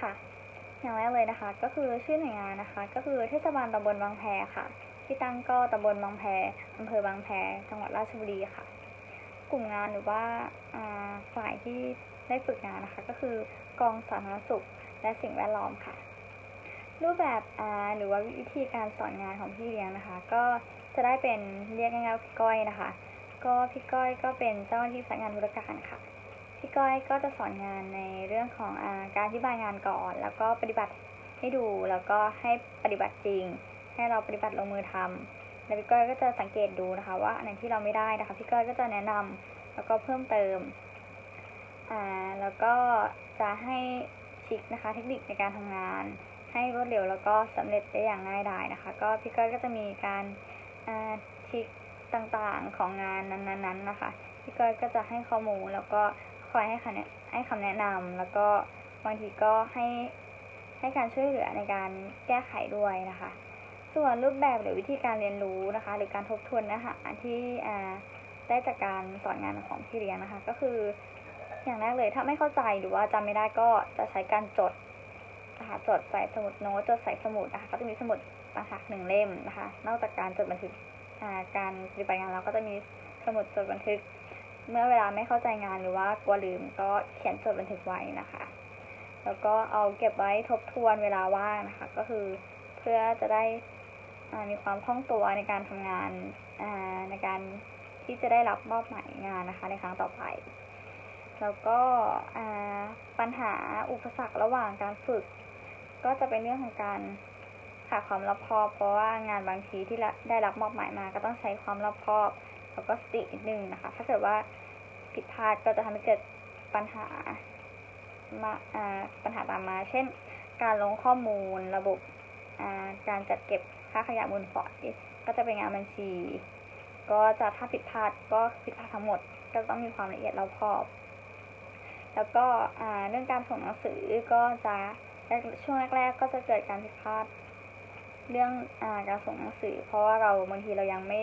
ค่ะ อย่างแรกเลยนะคะ ก็คือชื่อหน่วยงานนะคะ ก็คือเทศบาลตำบลบางแพค่ะ ที่ตั้งก็ตำบลบางแพอำเภอบางแพจังหวัดราชบุรีค่ะ กลุ่มงานหรือว่าฝ่ายที่ได้ฝึกงานนะคะ ก็คือกองสาธารณสุข และสิ่งแวดล้อมค่ะ รูปแบบหรือว่าวิธีการสอนงานของพี่เลี้ยงนะคะ ก็จะได้เป็นเรียกง่ายๆพี่ก้อยนะคะ ก็พี่ก้อยก็เป็นเจ้าหน้าที่สายงานธุรการค่ะ พี่ก้อยก็จะสอนงานในเรื่องของอการอธิบายงานก่อน แล้วก็ปฏิบัติให้ดูแล้วก็ให้ปฏิบัติจริง ให้เราปฏิบัติลงมือทำแล้วพี่ก้อยก็จะสังเกตดูนะคะ ว่าอันไหนที่เราไม่ได้นะคะ พี่ก้อยก็จะแนะนำแล้วก็เพิ่มเติมอ่าแล้วก็จะให้ทริกนะคะ เทคนิคในการทำงาน ให้รวดเร็วแล้วก็สำเร็จได้อย่างง่ายดายนะคะ ก็พี่ก้อยก็จะมีการอ่าทริกต่างๆของงานนั้นๆนะคะพี่ก้อยก็จะให้ข้อมูลแล้วก็ คอยให้คำแนะให้คำแนะนำแล้วก็บางทีก็ให้ให้การช่วยเหลือในการแก้ไขด้วยนะคะ ส่วนรูปแบบหรือวิธีการเรียนรู้นะคะ หรือการทบทวนเนะคะที่ได้จากการสอนงานของพี่เลี้ยงนะคะ ก็คืออย่างแรกเลยถ้าไม่เข้าใจหรือว่าจำไม่ได้ก็จะใช้การจดนะคะจดใส่สมุดโน้ตจดใส่สมุดนะคะก็จะมีสมุดต่างหากหนึ่งเล่มนะคะ นอกจากการจดบันทึกอ่าการปฏิบัติงานแล้วก็จะมีสมุดจดบันทึก เมื่อเวลาไม่เข้าใจงานหรือว่ากลัวลืมก็เขียนจดบันทึกไว้นะคะ แล้วก็เอาเก็บไว้ทบทวนเวลาว่างนะคะ ก็คือเพื่อจะได้มีความคล่องตัวในการทำงานาในการที่จะได้รับมอบหมายงานนะคะ ในครั้งต่อไป แล้วก็ปัญหาอุปสรรคระหว่างการฝึก ก็จะเป็นเรื่องของการขาดความรอบคอบ เพราะว่างานบางทีที่ได้รับมอบหมายมา ก็ต้องใช้ความรอบคอบ แล้วก็สตินิดนึงนะคะ ถ้าเกิดว่าผิดพลาดก็จะทำให้เกิดปัญหามาปัญหาตามมา เช่น การลงข้อมูลระบบการจัดเก็บค่าขยะมูลฝอยก็จะเป็นงานบัญชี ก็จะถ้าผิดพลาดก็ผิดพลาดทั้งหมด ก็ต้องมีความละเอียดรอบคอบ แล้วก็เรื่องการส่งหนังสือก็จะช่วงแรก ๆ ก็จะเกิดการผิดพลาด เรื่องอการส่งหนังสือ เพราะว่าเราบางทีเรายังไม่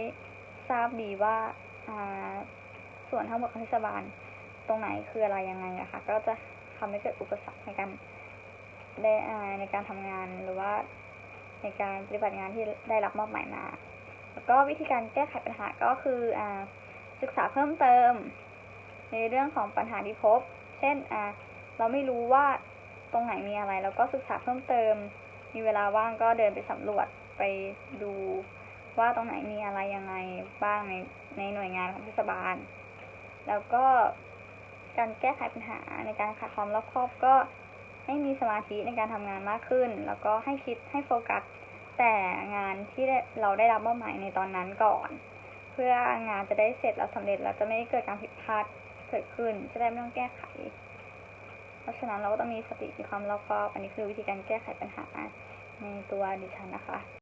ทราบดีว่าส่วนทั้งหมดของเทศบาลตรงไหนคืออะไรยังไงนะคะ ก็จะทำให้เกิดอุปสรรคในการได้ในการทำงานหรือว่าในการปฏิบัติงานที่ได้รับมอบหมายมา แล้วก็วิธีการแก้ไขปัญหาก็คืออศึกษาเพิ่มเติม ในเรื่องของปัญหาที่พบ เช่นเราไม่รู้ว่าตรงไหนมีอะไรแล้วก็ศึกษาเพิ่มเติม มีเวลาว่างก็เดินไปสำรวจไปดู ว่าตรงไหนมีอะไรยังไงบ้างในในหน่วยงานของเทศบาล แล้วก็การแก้ไขปัญหาในการขาดความรอบคอบก็ให้มีสมาธิในการทำงานมากขึ้น แล้วก็ให้คิดให้โฟกัสแต่งานที่เราได้รับมอบหมายในตอนนั้นก่อน เพื่องานจะได้เสร็จแล้วสำเร็จแล้วจะไม่เกิดการผิดพลาดเกิดขึ้น จะได้ไม่ต้องแก้ไข เพราะฉะนั้นเราก็ต้องมีสติมีความรอบคอบ อันนี้คือวิธีการแก้ไขปัญหาในตัวดิฉันนะคะ